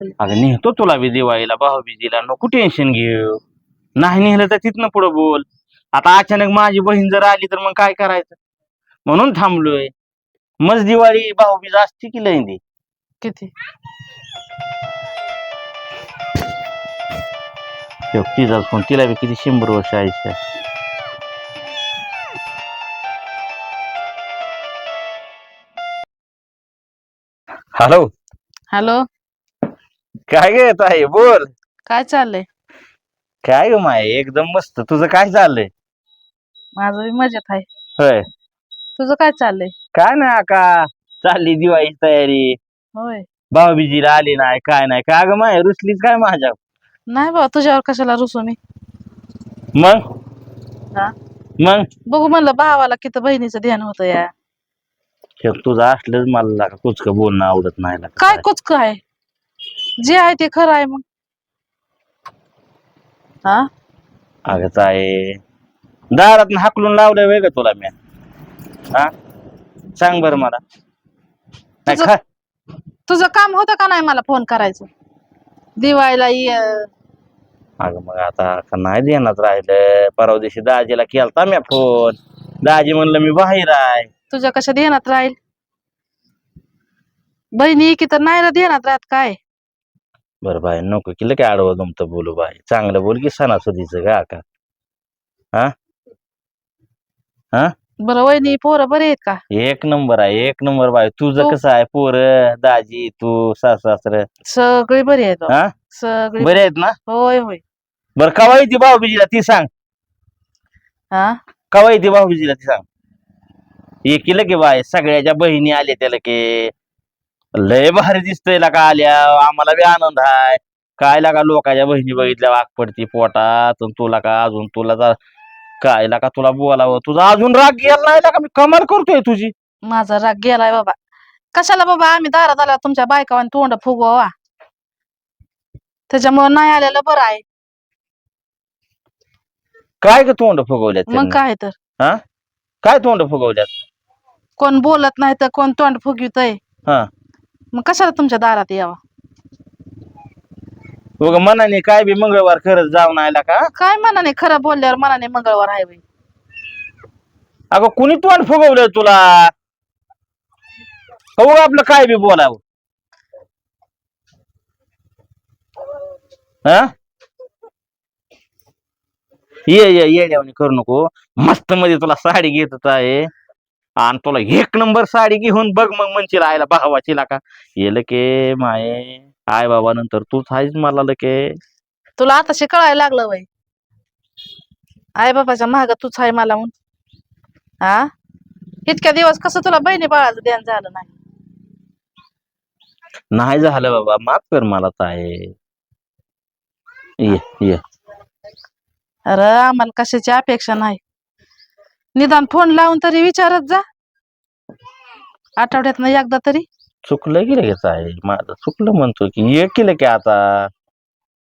अगं नेहतो तुला बी दिवाळीला भाऊबीजीला नको टेन्शन घेऊ. नाही नेहलं तर तिथनं पुढं बोल. आता अचानक माझी बहीण जर आली तर मग काय करायचं? म्हणून थांबलोय. मग दिवाळी भाऊबीज असते की लैंदी किती? तिचा फोन तिला बी किती शंभर वर्ष आयुष्य हॅलो. हॅलो. काय घेत आहे बोल. काय चाललंय? काय ग माय एकदम मस्त. तुझं काय चाललंय? माझं बी मजेत आहे. होय. तुझं काय चाललंय? काय नाही का चालली दिवाळीची तयारी. होय. भाऊबीजीला आली नाही काय नाही. काय ग माय रुसलीच काय माझ्या नाही बाबा तुझ्यावर कशाला रुसू मी? मग? हा? मग? बघू म्हणलं भावाला किती बहिणीचं ध्यान होतं या. हे तुझं असलंच मला लागा कुचक बोलणं आवडत नाही लागा. काय कुच काय जे आहे ते खरं आहे मग. हा? अगं आहे दारात हाकलून लावलंय वेग तुला मी. हा? सांग बर मला. नाही तुझं- खा- तुझं काम होतं का नाही मला फोन करायचं? दिवाळीला ये. अगं मग आता का नाही देण्यात राहिलं. परवा दिवशी दाजीला केलता मी फोन. दाजी म्हणलं मी बाहेर आहे. तुझ्या कशा ध्यानात राहील? बहिणी की तर नाही रे ध्यानात राहत काय? बरं बाई नको केलं काय आडवं तुमचं बोलू बाई. चांगलं बोल की सणासुदीचं का का बरं वहिनी पोरं बरे आहेत का? एक नंबर आहे एक नंबर बाई. तुझं कसं आहे पोर दाजी तू सास सासर सगळी बरी आहेत. हा. सगळी बरे आहेत ना? होय होय. बरं कवा येते भाऊबीजीला ती सांग. हा? कवा येते भाऊबीजीला ती सांग. हे केलं की बाय सगळ्याच्या बहिणी आल्या त्याला की लय भारी दिसतोय का आल्या. आम्हाला बी आनंद आहे काय लागा लोकांच्या बहिणी बघितल्या वाघ पडती पोटात अन तुला का अजून तुला जा- काय लागा तुला बोलावं? तुझा अजून राग गेला नाही का मी कमाल करतोय तुझी. माझा राग गेलाय बाबा. कशाला बाबा आम्ही दारात आला तुमच्या बायकावानी तोंड फुगवा त्याच्यामुळे नाही आलेलं बरं आहे. काय ग तोंड फुगवल्यात मग त्यांनी? काय तर? काय तोंड फुगवल्यात? कोण बोलत नाही तर कोण तोंड फुगवितय? हा. मग कशाला तुमच्या दारात यावा? उगा मनाने काय बी मंगळवार खरंच जाऊन आला का? काय मनाने? खरं बोलल्यावर मनाने मंगळवार आहे बाई. अगं कुणी तोंड फुगवलंय तुला? हो आपलं काय बी बोलावं? हा? ये ये येड्यावणी करू नको. मस्त मध्ये तुला साडी घेत आहे. आणि तुला एक नंबर साडी घेऊन बघ मग म्हणची राहायला भावाची का येलं के माये. आय बाबा नंतर तूच आहेस मला लके. तुला आता कळायला लागलं वय आई बाबाच्या महाग तूच आहे मला म्हणून. हा इतक्या दिवस कसं तुला बहिणी बाळाचं ध्यान झालं नाही? नाही झालं बाबा माफ कर मला ताय ये ये. अरे आम्हाला कशाची अपेक्षा नाही. निदान फोन लावून तरी विचारत जा. आठवड्यात एकदा तरी? चुकलं की लगेच आहे. माझं चुकलं म्हणतो की ये केलं की आता?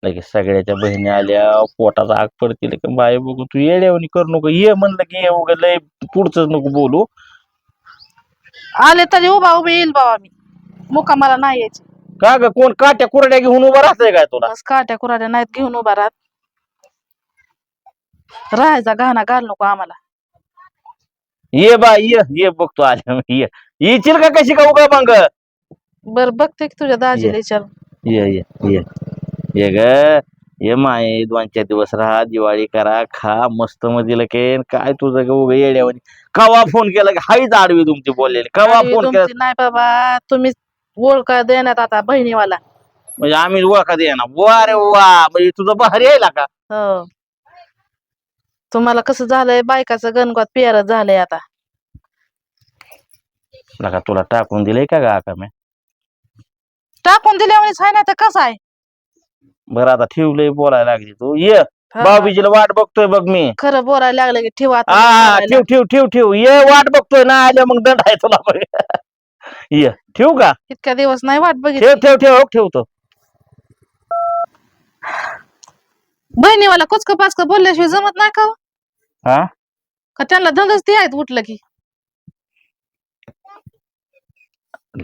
लगेच सगळ्याच्या बहिणी आल्या पोटाचा आग पडतील की बाय बघू तू येड्यावणी करू नको. ये म्हणलं की ये उगा लय पुढच नको बोलू. आले तरी उभा उभे येईल बाबा मी. मुकामाला नाही यायची. का ग? कोण? काट्या कुरड्या घेऊन उभा राहतंय काय तुला? बस काट्या कुराड्या नाहीत घेऊन उभा राहत. राहायचा गहना घाल नको आम्हाला. ये बा ये ये बघतो आल्या ये. येशील का कशी का उगा मग? बर बघते की तुझ्या दाजीला. विचार ये ये ये. ये ग ये माय दोन चार दिवस राहा दिवाळी करा खा मस्त मध्ये लकेन काय तुझं ग उगा येड्यावानी? कवा फोन केला की हाईच आडवी तुमची बोललेली. कवा फोन केला? नाही बाबा तुम्ही ओळख देण्यात आता बहिणीवाला. म्हणजे आम्ही ओळखा दे ना वा रे वा म्हणजे तुझं भारी आहे का? हो. तुम्हाला कसं झालंय? बायकाचं गणगोत पेरत झालंय आता. लका तुला टाकून दिलंय का गा का मी टाकून दिल्यामुळेच आहे ना तर कसं आहे बरं आता ठेवलंय बोलायला लागली तू ये हा, बाबीजीला वाट बघतोय बघ मी खरं बोलायला लागलं की ठेवा आता हा बोलायला. ठेव ठेव ठेव ठेव ये वाट बघतोय ना आल्या मग दंड आहे तुला बघ ये ठेवू का इतक्या दिवस नाही वाट ठेव बघितली ठेव ठेव हो, ठेवतो बहिणीवाला कुचक पाचक बोलल्याशिवाय जमत नाही का हो? हा का त्यांना धंदाच ते आहेत उठलं की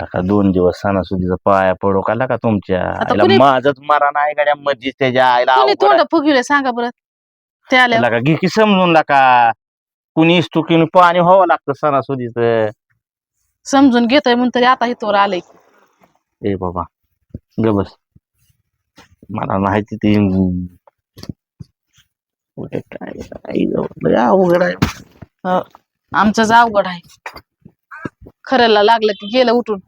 लका दोन दिवस सणासुदीचा पाया पडो का लका तुमच्या आईला? कुणी- माझच मारा नाही गाड्या मधीच त्याच्या आईला कोणी अवघड तोंड फुगविले सांगा बरं. ते आहे. आल्या लका घे की समजून लका कुणी इस्तुकीन पाणी व्हावं लागतं सणासुदीच. समजून घेतोय म्हणून तरी आता इथवर आलंय. ए बाबा ग बस. मला माहिती ती कुठे काय काय अवघड आहे. आमचंच अवघड आहे. खऱ्याला लागलं की गेलं उठून.